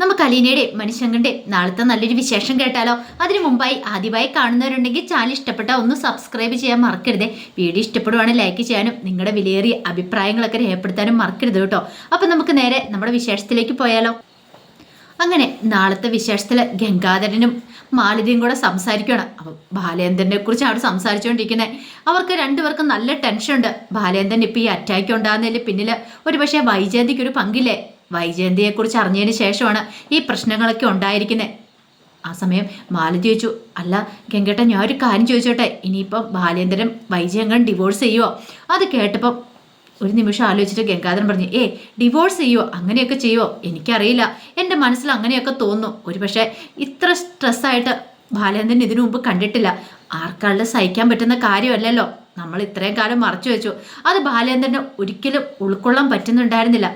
നമുക്ക് അലീനയുടെ മനുഷ്യങ്കന്റെ നാളത്തെ നല്ലൊരു വിശേഷം കേട്ടാലോ? അതിനു മുമ്പായി ആദ്യമായി കാണുന്നവരുണ്ടെങ്കിൽ ചാനൽ ഇഷ്ടപ്പെട്ട ഒന്ന് സബ്സ്ക്രൈബ് ചെയ്യാൻ മറക്കരുത്. വീഡിയോ ഇഷ്ടപ്പെടുവാണെങ്കിൽ ലൈക്ക് ചെയ്യാനും നിങ്ങളുടെ വിലയേറിയ അഭിപ്രായങ്ങളൊക്കെ രേഖപ്പെടുത്താനും മറക്കരുത് കേട്ടോ. അപ്പം നമുക്ക് നേരെ നമ്മുടെ വിശേഷത്തിലേക്ക് പോയാലോ? അങ്ങനെ നാളത്തെ വിശേഷത്തിൽ ഗംഗാധരനും മാലതിയും കൂടെ സംസാരിക്കുകയാണ് അപ്പം ബാലേന്ദ്രനെ കുറിച്ച് അവിടെ സംസാരിച്ചുകൊണ്ടിരിക്കുന്നത് അവർക്ക് രണ്ടുപേർക്കും നല്ല ടെൻഷൻ ഉണ്ട്. ബാലേന്ദ്രൻ ഇപ്പം ഈ അറ്റാക്ക് ഉണ്ടാകുന്നതിൽ പിന്നിൽ ഒരു പക്ഷേ വൈജയന്തിക്ക് ഒരു പങ്കില്ലേ? വൈജയന്തിയെക്കുറിച്ച് അറിഞ്ഞതിന് ശേഷമാണ് ഈ പ്രശ്നങ്ങളൊക്കെ ഉണ്ടായിരിക്കുന്നത് ആ സമയം മാലതി ചോദിച്ചു അല്ല ഗംഗേട്ട ഞാൻ ഒരു കാര്യം ചോദിച്ചോട്ടെ? ഇനിയിപ്പം ബാലേന്ദ്രൻ വൈജയങ്കൻ ഡിവോഴ്സ് ചെയ്യുമോ അത് കേട്ടപ്പം ഒരു നിമിഷം ആലോചിച്ചിട്ട് ഗംഗാധരൻ പറഞ്ഞു ഏ ഡിവോഴ്സ് ചെയ്യുമോ അങ്ങനെയൊക്കെ ചെയ്യുമോ എനിക്കറിയില്ല. എന്റെ മനസ്സിൽ അങ്ങനെയൊക്കെ തോന്നുന്നു. ഒരു പക്ഷേ ഇത്ര സ്ട്രെസ്സായിട്ട് ബാലേന്ദ്രൻ ഇതിനു മുമ്പ് കണ്ടിട്ടില്ല. ആർക്കാളുടെ സഹിക്കാൻ പറ്റുന്ന കാര്യമല്ലല്ലോ? നമ്മൾ ഇത്രയും കാലം മറച്ചു വെച്ചു. അത് ബാലേന്ദ്രനെ ഒരിക്കലും ഉൾക്കൊള്ളാൻ പറ്റുന്നുണ്ടായിരുന്നില്ല.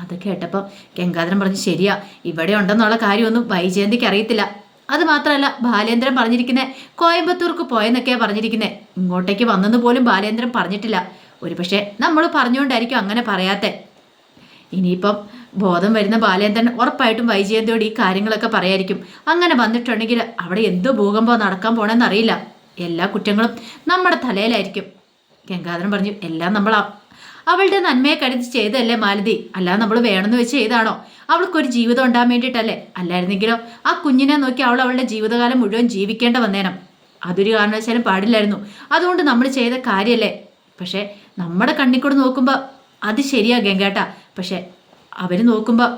അത് കേട്ടപ്പോൾ ഗംഗാധരൻ പറഞ്ഞു ശരിയാ ഇവിടെ ഉണ്ടെന്നുള്ള കാര്യമൊന്നും വൈജയന്തിക്ക് അറിയത്തില്ല. അത് മാത്രമല്ല ബാലേന്ദ്രൻ പറഞ്ഞിരിക്കുന്നത് കോയമ്പത്തൂർക്ക് പോയെന്നൊക്കെയാണ് പറഞ്ഞിരിക്കുന്നത് ഇങ്ങോട്ടേക്ക് വന്നെന്ന് പോലും ബാലേന്ദ്രൻ പറഞ്ഞിട്ടില്ല. ഒരു പക്ഷേ നമ്മൾ പറഞ്ഞുകൊണ്ടായിരിക്കും അങ്ങനെ പറയാത്തെ. ഇനിയിപ്പം ബോധം വരുന്ന ബാലേന്ദ്രൻ ഉറപ്പായിട്ടും വൈജയന്തിയോട് ഈ കാര്യങ്ങളൊക്കെ പറയായിരിക്കും. അങ്ങനെ വന്നിട്ടുണ്ടെങ്കിൽ അവിടെ എന്തോ ഭൂകമ്പം നടക്കാൻ പോണെന്നറിയില്ല. എല്ലാ കുറ്റങ്ങളും നമ്മുടെ തലയിലായിരിക്കും. ഗംഗാധരൻ പറഞ്ഞു എല്ലാം നമ്മൾ അവളുടെ നന്മയെ കരുതി ചെയ്തല്ലേ മാലതി? അല്ലാതെ നമ്മൾ വേണമെന്ന് വെച്ച് ചെയ്താണോ അവൾക്കൊരു ജീവിതം ഉണ്ടാൻ വേണ്ടിയിട്ടല്ലേ? അല്ലായിരുന്നെങ്കിലോ ആ കുഞ്ഞിനെ നോക്കി അവൾ അവളുടെ ജീവിതകാലം മുഴുവൻ ജീവിക്കേണ്ട വന്നേനം. അതൊരു കാരണവശാലും പാടില്ലായിരുന്നു. അതുകൊണ്ട് നമ്മൾ ചെയ്ത കാര്യമല്ലേ പക്ഷേ നമ്മുടെ കണ്ണിക്കൂടെ നോക്കുമ്പോൾ അത് ശരിയാ ഗംഗേട്ട. പക്ഷേ അവർ നോക്കുമ്പോൾ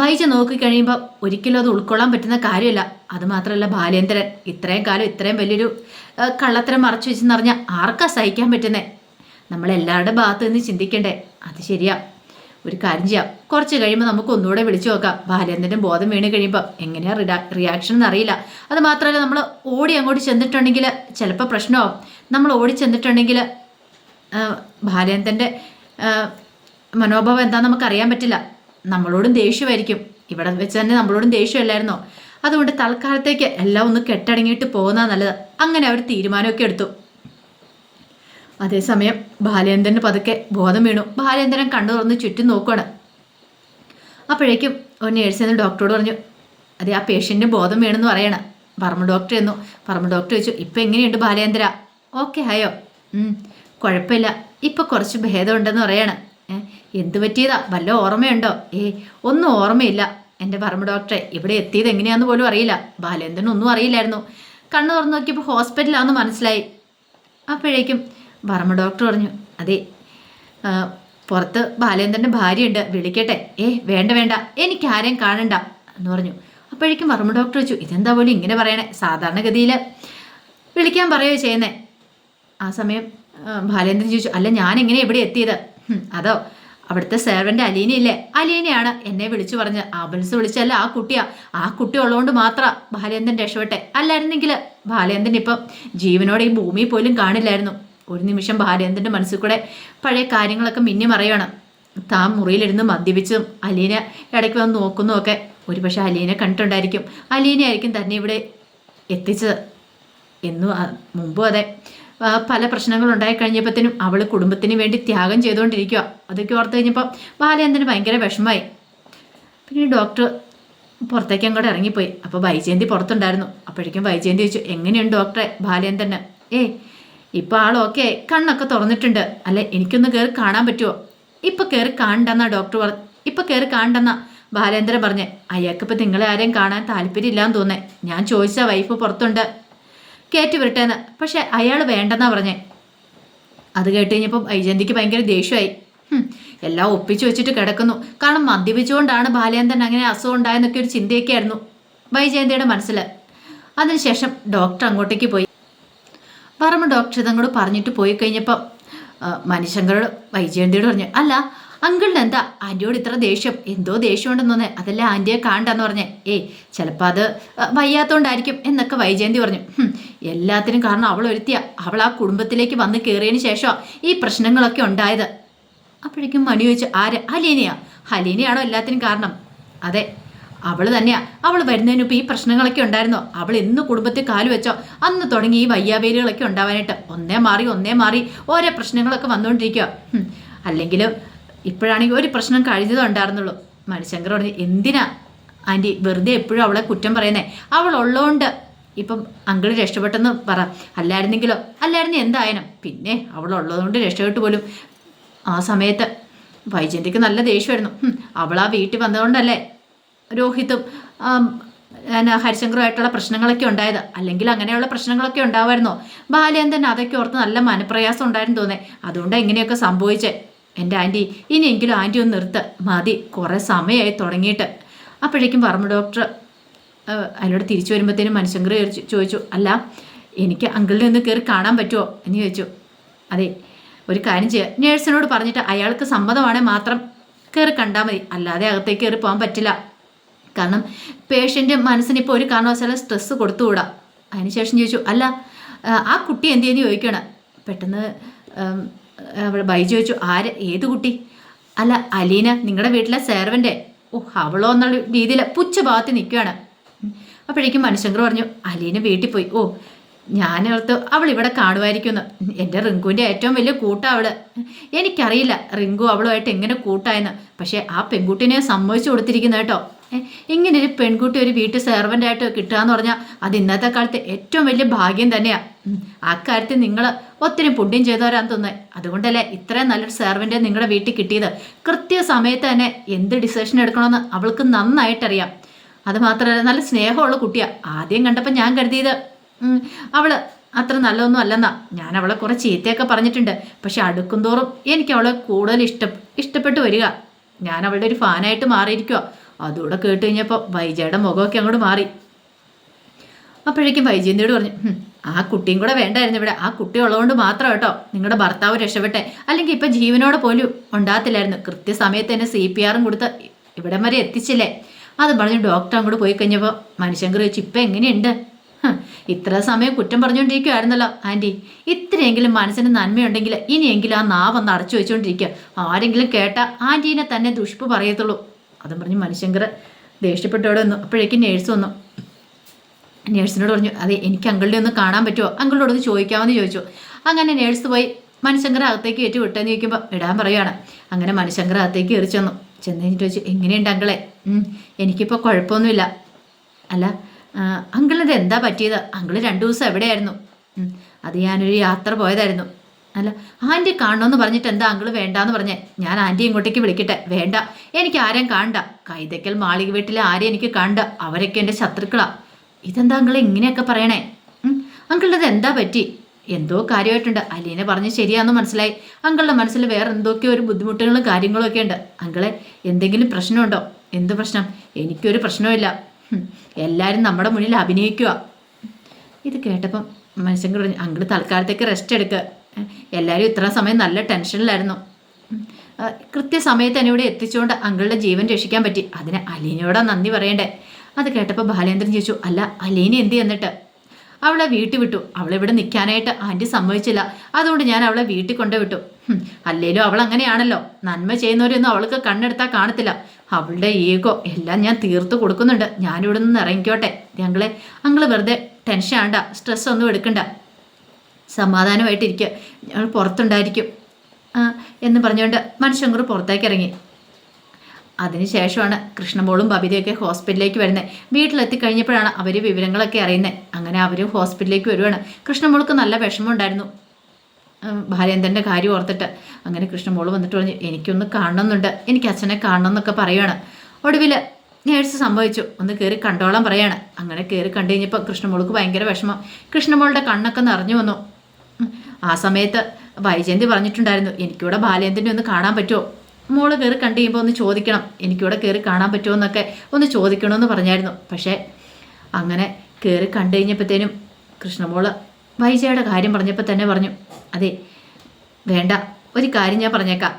വൈജ നോക്കിക്കഴിയുമ്പോൾ ഒരിക്കലും അത് ഉൾക്കൊള്ളാൻ പറ്റുന്ന കാര്യമല്ല. അതുമാത്രമല്ല ബാലേന്ദ്രൻ ഇത്രയും കാലം ഇത്രയും വലിയൊരു കള്ളത്തരം മറച്ചു വെച്ചെന്ന് പറഞ്ഞാൽ ആർക്കാ സഹിക്കാൻ പറ്റുന്നേ? നമ്മളെല്ലാവരുടെ ഭാഗത്ത് നിന്ന് ചിന്തിക്കണ്ടേ? അത് ശരിയാ. ഒരു കാര്യം ചെയ്യാം. കുറച്ച് കഴിയുമ്പോൾ നമുക്ക് ഒന്നുകൂടെ വിളിച്ചു നോക്കാം. ബാലേന്ദ്രന്റെ ബോധം വീണ് കഴിയുമ്പോൾ എങ്ങനെയാ റിഡാ റിയാക്ഷൻ എന്നറിയില്ല അത് മാത്രമല്ല നമ്മൾ ഓടി അങ്ങോട്ട് ചെന്നിട്ടുണ്ടെങ്കിൽ ചിലപ്പോൾ പ്രശ്നമാവും. നമ്മൾ ഓടി ചെന്നിട്ടുണ്ടെങ്കിൽ ബാലേന്ദ്രന്റെ മനോഭാവം എന്താണെന്ന് നമുക്ക് അറിയാൻ പറ്റില്ല. നമ്മളോടും ദേഷ്യമായിരിക്കും. ഇവിടെ വെച്ച് തന്നെ നമ്മളോടും ദേഷ്യമല്ലായിരുന്നോ? അതുകൊണ്ട് തൽക്കാലത്തേക്ക് എല്ലാം ഒന്ന് കെട്ടടങ്ങിയിട്ട് പോകുന്നതാണ് നല്ലത്. അങ്ങനെ അവർ തീരുമാനമൊക്കെ എടുത്തു. അതേസമയം ബാലേന്ദ്രന് പതുക്കെ ബോധം വീണു. ബാലേന്ദ്രൻ കണ്ണു തുറന്ന് ചുറ്റും നോക്കുകയാണ് അപ്പോഴേക്കും ഒരു നേഴ്സ് എന്ന് ഡോക്ടറോട് പറഞ്ഞു അതെ ആ പേഷ്യന്റിന് ബോധം വേണമെന്ന് പറയണം. പറമ്പ് ഡോക്ടർ എന്നു പറമ്പ് ഡോക്ടർ ചോദിച്ചു ഇപ്പം എങ്ങനെയുണ്ട് ബാലേന്ദ്ര? ഓക്കെ ആയോ കുഴപ്പമില്ല. ഇപ്പം കുറച്ച് ഭേദമുണ്ടെന്ന് പറയണം. എന്ത് പറ്റിയതാ? വല്ല ഓർമ്മയുണ്ടോ? ഏ ഒന്നും ഓർമ്മയില്ല. എന്റെ പറമ്പ് ഡോക്ടറെ ഇവിടെ എത്തിയത് എങ്ങനെയാന്ന് പോലും അറിയില്ല. ബാലേന്ദ്രൻ ഒന്നും അറിയില്ലായിരുന്നു. കണ്ണു തുറന്ന് നോക്കിയപ്പോൾ ഹോസ്പിറ്റലാണെന്ന് മനസ്സിലായി. അപ്പോഴേക്കും വർമ്മ ഡോക്ടർ പറഞ്ഞു അതെ പുറത്ത് ബാലേന്ദ്രന്റെ ഭാര്യയുണ്ട് വിളിക്കട്ടെ. ഏ വേണ്ട വേണ്ട എനിക്ക് ആരെയും കാണണ്ട എന്ന് പറഞ്ഞു. അപ്പോഴേക്കും വർമ്മ ഡോക്ടർ വെച്ചു ഇതെന്താ പോലും ഇങ്ങനെ പറയണേ? സാധാരണഗതിയിൽ വിളിക്കാൻ പറയുകയോ ചെയ്യുന്നേ? ആ സമയം ബാലേന്ദ്രൻ ചോദിച്ചു അല്ല ഞാൻ എങ്ങനെ ഇവിടെ എത്തിയത്? അതോ അവിടുത്തെ സെർവന്റ് അലീനയില്ലേ അലീനയാണ് എന്നെ വിളിച്ചു പറഞ്ഞ്. ആംബുലൻസ് വിളിച്ചല്ല ആ കുട്ടിയാ. ആ കുട്ടി ഉള്ളതുകൊണ്ട് മാത്രം ബാലേന്ദ്രൻ രക്ഷപ്പെട്ടെ. അല്ലായിരുന്നെങ്കിൽ ബാലേന്ദ്രൻ ഇപ്പം ജീവനോടെ ഈ ഭൂമിയിൽ പോലും കാണില്ലായിരുന്നു. ഒരു നിമിഷം ബാലേന്ദ്രന്റെ മനസ്സിൽ കൂടെ പഴയ കാര്യങ്ങളൊക്കെ മിന്നി മറയണം. താൻ മുറിയിലിരുന്ന് മദ്യപിച്ചും അലീന ഇടയ്ക്ക് വന്ന് നോക്കുന്നതും ഒക്കെ ഒരു പക്ഷേ അലീനെ കണ്ടിട്ടുണ്ടായിരിക്കും. അലീനയായിരിക്കും തന്നെ ഇവിടെ എത്തിച്ചത്. എന്നും മുമ്പും അതെ. പല പ്രശ്നങ്ങൾ ഉണ്ടായി കഴിഞ്ഞപ്പോഴത്തേനും അവൾ കുടുംബത്തിന് വേണ്ടി ത്യാഗം ചെയ്തുകൊണ്ടിരിക്കുക അതൊക്കെ ഓർത്ത് കഴിഞ്ഞപ്പോൾ ബാലേന്ദ്രന് ഭയങ്കര വിഷമമായി. പിന്നെ ഡോക്ടർ പുറത്തേക്ക് അങ്ങോട്ട് ഇറങ്ങിപ്പോയി. അപ്പോൾ വൈജയന്തി പുറത്തുണ്ടായിരുന്നു. അപ്പോഴേക്കും വൈജയന്തി ചോദിച്ചു എങ്ങനെയുണ്ട് ഡോക്ടറെ ബാലേന്ദ്രന്. ഏ ഇപ്പോൾ ആൾ ഓക്കെ കണ്ണൊക്കെ തുറന്നിട്ടുണ്ട്. അല്ലെ എനിക്കൊന്ന് കയറി കാണാൻ പറ്റുമോ ഇപ്പോൾ കയറി കാണണ്ടെന്നാ ഡോക്ടർ പറഞ്ഞു ഇപ്പോൾ കയറി കാണണ്ടെന്നാ ബാലേന്ദ്രൻ പറഞ്ഞ്. അയാൾക്കിപ്പോൾ നിങ്ങളെ ആരെയും കാണാൻ താല്പര്യമില്ലാന്ന് തോന്നേ. ഞാൻ ചോദിച്ച വൈഫ് പുറത്തുണ്ട്. കയറ്റി വിരട്ടേന്ന് പക്ഷെ അയാൾ വേണ്ടെന്നാ പറഞ്ഞേ. അത് കേട്ട് കഴിഞ്ഞപ്പോൾ വൈജയന്തിക്ക് ഭയങ്കര ദേഷ്യമായി. എല്ലാം ഒപ്പിച്ചു വെച്ചിട്ട് കിടക്കുന്നു. കാരണം മദ്യപിച്ചുകൊണ്ടാണ് ബാലേന്ദ്രൻ അങ്ങനെ അസുഖം ഉണ്ടായെന്നൊക്കെ ഒരു ചിന്തയൊക്കെ ആയിരുന്നു വൈജയന്തിയുടെ മനസ്സിൽ അതിനുശേഷം ഡോക്ടർ അങ്ങോട്ടേക്ക് പോയി. പറമ്പ് ഡോക്ടർ ഇതങ്ങോട് പറഞ്ഞിട്ട് പോയി കഴിഞ്ഞപ്പം മനുഷ്യങ്ങളോട് വൈജയന്തിയോട് പറഞ്ഞു അല്ല അങ്കിളിന് എന്താ? ആന്റിയോട് ഇത്ര ദേഷ്യം. എന്തോ ദേഷ്യം ഉണ്ടെന്ന് തോന്നേ അതല്ല ആന്റിയെ കാണണ്ടെന്ന് പറഞ്ഞേ. ഏയ് ചിലപ്പോൾ അത് വയ്യാത്തോണ്ടായിരിക്കും എന്നൊക്കെ വൈജയന്തി പറഞ്ഞു. "ഹും, എല്ലാത്തിനും കാരണം അവൾ ഒരുത്തിയ. അവൾ ആ കുടുംബത്തിലേക്ക് വന്ന് കയറിയതിന് ശേഷം ഈ പ്രശ്നങ്ങളൊക്കെ ഉണ്ടായത്. അപ്പോഴേക്കും മനു ചോദിച്ചു ആര്? ഹലീനയാ ഹലീനയാണോ എല്ലാത്തിനും കാരണം? അതെ അവൾ തന്നെയാ. അവൾ വരുന്നതിന് ഇപ്പം ഈ പ്രശ്നങ്ങളൊക്കെ ഉണ്ടായിരുന്നോ? അവൾ എന്ന് കുടുംബത്തിൽ കാൽ വെച്ചോ? അന്ന് തുടങ്ങി ഈ വയ്യാവേലികളൊക്കെ ഉണ്ടാവാനായിട്ട്. ഒന്നേ മാറി ഒന്നേ മാറി ഓരോ പ്രശ്നങ്ങളൊക്കെ വന്നുകൊണ്ടിരിക്കുക അല്ലെങ്കിൽ ഇപ്പോഴാണെങ്കിൽ ഒരു പ്രശ്നം കഴിഞ്ഞതേ ഉണ്ടായിരുന്നുള്ളൂ. മണിശങ്കർ പറഞ്ഞു എന്തിനാ ആന്റി വെറുതെ എപ്പോഴും അവളെ കുറ്റം പറയുന്നേ? അവൾ ഉള്ളതുകൊണ്ട് ഇപ്പം അങ്കിൾ രക്ഷപ്പെട്ടെന്ന് പറ. അല്ലായിരുന്നെങ്കിലോ? അല്ലായിരുന്നു എന്തായാലും. പിന്നെ അവൾ ഉള്ളതുകൊണ്ട് രക്ഷപ്പെട്ടു പോലും. ആ സമയത്ത് വൈജന്തിക്ക് നല്ല ദേഷ്യമായിരുന്നു. അവൾ ആ വീട്ടിൽ വന്നതുകൊണ്ടല്ലേ രോഹിത്തും ഹരിശങ്കറുമായിട്ടുള്ള പ്രശ്നങ്ങളൊക്കെ ഉണ്ടായത്. അല്ലെങ്കിൽ അങ്ങനെയുള്ള പ്രശ്നങ്ങളൊക്കെ ഉണ്ടാവായിരുന്നോ. ബാലയൻ തന്നെ അതൊക്കെ ഓർത്ത് നല്ല മനപ്രയാസം ഉണ്ടായിരുന്നു തോന്നേ. അതുകൊണ്ട് എങ്ങനെയൊക്കെ സംഭവിച്ചേ. എന്റെ ആന്റി ഇനിയെങ്കിലും ആന്റി ഒന്ന് നിർത്ത്. മതി കുറേ സമയമായി തുടങ്ങിയിട്ട്. അപ്പോഴേക്കും പറമ്പ് ഡോക്ടർ അതിനോട് തിരിച്ചു വരുമ്പോഴത്തേനും മനുഷ്യങ്കർ ചോദിച്ചു അല്ല എനിക്ക് അങ്കിളിനെ ഒന്ന് കയറി കാണാൻ പറ്റുമോ എന്ന് ചോദിച്ചു. അതെ ഒരു കാര്യം ചെയ്യുക നേഴ്സിനോട് പറഞ്ഞിട്ട് അയാൾക്ക് സമ്മതമാണെങ്കിൽ മാത്രം കയറി കണ്ടാൽ മതി. അല്ലാതെ അകത്തേക്ക് കയറി പോകാൻ പറ്റില്ല. കാരണം പേഷ്യന്റ് മനസ്സിന് ഇപ്പോൾ ഒരു കാരണവശാലും സ്ട്രെസ്സ് കൊടുത്തുകൂടാ. അതിനുശേഷം ചോദിച്ചു അല്ല ആ, കുട്ടി എന്ത് ചെയ്യുന്നു? ചോദിക്കണം പെട്ടെന്ന് അവിടെ ബൈ ചോദിച്ചു ആര്? ഏത് കുട്ടി? അല്ല അലീന നിങ്ങളുടെ വീട്ടിലെ സേർവന്റെ ഓ അവളോ? എന്നുള്ള രീതിയിൽ പുച്ഛഭാഗത്ത് നിൽക്കുകയാണ്. അപ്പോഴേക്കും മനുഷ്യങ്കർ പറഞ്ഞു അലീന വീട്ടിൽ പോയി. ഓ ഞാനോർത്ത് അവൾ ഇവിടെ കാണുമായിരിക്കുമെന്ന്. എന്റെ റിങ്കുവിന്റെ ഏറ്റവും വലിയ കൂട്ടാ അവൾ. എനിക്കറിയില്ല റിങ്കു അവളുമായിട്ട് എങ്ങനെ കൂട്ടായെന്ന്. പക്ഷേ ആ പെൺകുട്ടിനെ സമ്മതിച്ചു കൊടുത്തിരിക്കുന്ന കേട്ടോ. ഇങ്ങനെ ഒരു പെൺകുട്ടി ഒരു വീട്ടിൽ സെർവന്റായിട്ട് കിട്ടുക എന്ന് പറഞ്ഞാൽ അത് ഇന്നത്തെ കാലത്ത് ഏറ്റവും വലിയ ഭാഗ്യം തന്നെയാണ് ആ കാര്യത്തിൽ നിങ്ങൾ ഒത്തിരി പുണ്യം ചെയ്തവരാന്ന് തോന്നുന്നത് അതുകൊണ്ടല്ലേ ഇത്രയും നല്ലൊരു സെർവന്റ് നിങ്ങളുടെ വീട്ടിൽ കിട്ടിയത്. കൃത്യസമയത്ത് തന്നെ എന്ത് ഡിസിഷൻ എടുക്കണമെന്ന് അവൾക്ക് നന്നായിട്ടറിയാം. അത് മാത്രമല്ല നല്ല സ്നേഹമുള്ള കുട്ടിയാണ് ആദ്യം കണ്ടപ്പോൾ ഞാൻ കരുതിയത് അവൾ അത്ര നല്ലതൊന്നും അല്ലെന്നാ. ഞാൻ അവളെ കുറച്ച് ചീത്തയൊക്കെ പറഞ്ഞിട്ടുണ്ട്. പക്ഷെ അടുക്കുംതോറും എനിക്ക് അവളെ കൂടുതൽ ഇഷ്ട ഇഷ്ടപ്പെട്ടു വരിക. ഞാൻ അവളുടെ ഒരു ഫാനായിട്ട് മാറിയിരിക്കുക അതുകൂടെ കേട്ട് കഴിഞ്ഞപ്പോൾ വൈജയുടെ മുഖമൊക്കെ അങ്ങോട്ട് മാറി. അപ്പോഴേക്കും വൈജയന്തിയോട് പറഞ്ഞു ആ കുട്ടിയും കൂടെ വേണ്ടായിരുന്നു ഇവിടെ. ആ കുട്ടി ഉള്ളതുകൊണ്ട് മാത്രം കേട്ടോ. നിങ്ങളുടെ ഭർത്താവ് രക്ഷപ്പെട്ടെ. അല്ലെങ്കിൽ ഇപ്പം ജീവനോടെ പോലും ഉണ്ടാകത്തില്ലായിരുന്നു. കൃത്യസമയത്ത് തന്നെ സി പി ആറും കൊടുത്ത് ഇവിടം വരെ എത്തിച്ചില്ലേ? അത് പറഞ്ഞു ഡോക്ടർ അങ്ങോട്ട് പോയി കഴിഞ്ഞപ്പോൾ മനുഷ്യങ്കർ ചോദിച്ചു ഇപ്പം എങ്ങനെയുണ്ട്? ഇത്ര സമയം കുറ്റം പറഞ്ഞുകൊണ്ടിരിക്കുവായിരുന്നല്ലോ ആന്റി ഇത്രയെങ്കിലും മനസ്സിന് നന്മയുണ്ടെങ്കിൽ ഇനിയെങ്കിലും ആ നാവൊന്ന് അടച്ചു വെച്ചുകൊണ്ടിരിക്കുക ആരെങ്കിലും കേട്ടാൽ ആന്റീനെ തന്നെ ദുഷ്പ് പറയത്തുള്ളൂ. അതും പറഞ്ഞ് മനുഷ്യങ്കർ ദേഷ്യപ്പെട്ടോടെ വന്നു. അപ്പോഴേക്കും നേഴ്സ് വന്നു. നേഴ്സിനോട് പറഞ്ഞു അതെ എനിക്ക് അങ്കിളിനെ ഒന്ന് കാണാൻ പറ്റുമോ അങ്കിളിനോട് ഒന്ന് ചോദിക്കാമെന്ന് ചോദിച്ചു. അങ്ങനെ നേഴ്സ് പോയി മനുശങ്കർ അകത്തേക്ക് ഏറ്റു വിട്ടെന്ന് ചോദിക്കുമ്പോൾ ഇടാൻ പറയുകയാണ് അങ്ങനെ മനുശങ്കർ അകത്തേക്ക് കയറി ചെന്നു. ചെന്ന് ചോദിച്ചു എങ്ങനെയുണ്ട് അങ്കിളെ? "ഉം, എനിക്കിപ്പോൾ കുഴപ്പമൊന്നുമില്ല. അല്ല അങ്കിളിത് എന്താ പറ്റിയത്? അങ്കിൾ രണ്ടു ദിവസം എവിടെയായിരുന്നു? "ഉം, അത് ഞാനൊരു യാത്ര പോയതായിരുന്നു. അല്ല ആന്റി കാണണമെന്ന് പറഞ്ഞിട്ട് എന്താ അങ്കിൾ വേണ്ടാന്ന് പറഞ്ഞേ? ഞാൻ ആന്റി ഇങ്ങോട്ടേക്ക് വിളിക്കട്ടെ. വേണ്ട. എനിക്ക് ആരെയും കാണണ്ട. കൈതക്കൽ മാളിക വീട്ടിലെ ആരെയും എനിക്ക് കാണണ്ട. അവരൊക്കെ എന്റെ ശത്രുക്കളാ. ഇതെന്താ അങ്കിളെ ഇങ്ങനെയൊക്കെ പറയണേ? ഉം, എന്താ പറ്റി? എന്തോ കാര്യമായിട്ടുണ്ട്. അലീനെ പറഞ്ഞ് ശരിയാന്ന് മനസ്സിലായി. അങ്കിളുടെ മനസ്സിൽ വേറെ എന്തൊക്കെയോ ഒരു ബുദ്ധിമുട്ടുകളും കാര്യങ്ങളും ഒക്കെ ഉണ്ട് അങ്കിളെ എന്തെങ്കിലും പ്രശ്നമുണ്ടോ? എന്ത് പ്രശ്നം? എനിക്കൊരു പ്രശ്നവുമില്ല. ഹും, എല്ലാവരും നമ്മുടെ മുന്നിൽ അഭിനയിക്കുക ഇത് കേട്ടപ്പം മനുഷ്യൻ അങ്കിൾ തൽക്കാലത്തേക്ക് റെസ്റ്റ് എടുക്കുക എല്ലാവരും ഇത്ര സമയം നല്ല ടെൻഷനിലായിരുന്നു. കൃത്യസമയത്ത് എന്നെ ഇവിടെ എത്തിച്ചുകൊണ്ട് അങ്കിളുടെ ജീവൻ രക്ഷിക്കാൻ പറ്റി. അതിന് അലീനയോടാ നന്ദി പറയണ്ടേ? അത് കേട്ടപ്പോൾ ബാലേന്ദ്രൻ ചോദിച്ചു അല്ല അലീന എന്ത് എന്നിട്ട് അവളെ വീട്ടിൽ വിട്ടു. അവളിവിടെ നിൽക്കാനായിട്ട് ആന്റി സമ്മതിച്ചില്ല. അതുകൊണ്ട് ഞാൻ അവളെ വീട്ടിൽ കൊണ്ടുവിട്ടു വിട്ടു. അല്ലേലും അവൾ അങ്ങനെയാണല്ലോ. നന്മ ചെയ്യുന്നവരൊന്നും അവൾക്ക് കണ്ണെടുത്താൽ കാണത്തില്ല. അവളുടെ ഈഗോ എല്ലാം ഞാൻ തീർത്തു കൊടുക്കുന്നുണ്ട്. ഞാനിവിടെ നിന്ന് ഇറങ്ങിക്കോട്ടെ. ഞങ്ങളെ അങ്ങൾ വെറുതെ ടെൻഷൻ ആണ്ട. സ്ട്രെസ് ഒന്നും എടുക്കണ്ട. സമാധാനമായിട്ടിരിക്കുക. ഞങ്ങൾ പുറത്തുണ്ടായിരിക്കും. എന്ന് പറഞ്ഞുകൊണ്ട് മനുഷ്യങ്കർ പുറത്തേക്ക് ഇറങ്ങി അതിനുശേഷമാണ് കൃഷ്ണമോളും ബബിതയൊക്കെ ഹോസ്പിറ്റലിലേക്ക് വരുന്നത്. വീട്ടിലെത്തി കഴിഞ്ഞപ്പോഴാണ് അവർ വിവരങ്ങളൊക്കെ അറിയുന്നത്. അങ്ങനെ അവരും ഹോസ്പിറ്റലിലേക്ക് വരുവാണ്. കൃഷ്ണമോൾക്ക് നല്ല വിഷമമുണ്ടായിരുന്നു. ഉം, ഭാര്യേന്ദ്രന്റെ കാര്യം ഓർത്തിട്ട്. അങ്ങനെ കൃഷ്ണമോൾ വന്നിട്ട് പറഞ്ഞു എനിക്കൊന്ന് കാണണമെന്നുണ്ട്. എനിക്ക് അച്ഛനെ കാണണം എന്നൊക്കെ പറയുവാണ്. ഒടുവിൽ നേഴ്സ് സംഭവിച്ചു. ഒന്ന് കയറി കണ്ടോളാൻ പറയാണ്. അങ്ങനെ കയറി കണ്ടു കഴിഞ്ഞപ്പോൾ കൃഷ്ണമോൾക്ക് ഭയങ്കര വിഷമം. കൃഷ്ണമോളുടെ കണ്ണൊക്കെ നിറഞ്ഞു വന്നു. ആ സമയത്ത് വൈജയന്തി പറഞ്ഞിട്ടുണ്ടായിരുന്നു എനിക്കിവിടെ ബാലേന്ദ്രനെ ഒന്ന് കാണാൻ പറ്റുമോ? മോൾ കയറി കണ്ടു കഴിയുമ്പോൾ ഒന്ന് ചോദിക്കണം എനിക്കിവിടെ കയറി കാണാൻ പറ്റുമോ എന്നൊക്കെ ഒന്ന് ചോദിക്കണമെന്ന് പറഞ്ഞായിരുന്നു. പക്ഷേ അങ്ങനെ കയറി കണ്ടു കഴിഞ്ഞപ്പോഴത്തേനും കൃഷ്ണമോൾ വൈജയുടെ കാര്യം പറഞ്ഞപ്പോൾ തന്നെ പറഞ്ഞു അതെ വേണ്ട ഒരു കാര്യം ഞാൻ പറഞ്ഞേക്കാം.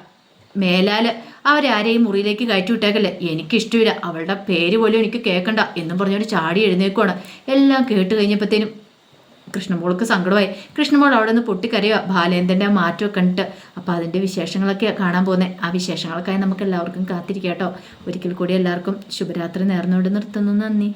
മേലാൽ അവരാരെയും മുറിയിലേക്ക് കയറ്റി വിട്ടേക്കല്ലേ? എനിക്കിഷ്ടമില്ല അവളുടെ പേര് പോലും എനിക്ക് കേൾക്കണ്ട എന്നും പറഞ്ഞുകൊണ്ട് ചാടി എഴുന്നേക്കുവാണ് എല്ലാം കേട്ട് കഴിഞ്ഞപ്പോഴത്തേനും കൃഷ്ണമോൾക്ക് സങ്കടമായി. കൃഷ്ണമോൾ അവിടെ നിന്ന് പൊട്ടിക്കരയുക ബാലേന്ദ്രന്റെ മാറ്റമൊക്കെ കണ്ടിട്ട് അപ്പോൾ അതിന്റെ വിശേഷങ്ങളൊക്കെ കാണാൻ പോകുന്നത് ആ വിശേഷങ്ങൾക്കായി നമുക്ക് എല്ലാവർക്കും കാത്തിരിക്കാം കേട്ടോ ഒരിക്കൽ കൂടി എല്ലാവർക്കും ശുഭരാത്രി നേർന്നുകൊണ്ട് നിർത്തുന്നു. നന്ദി.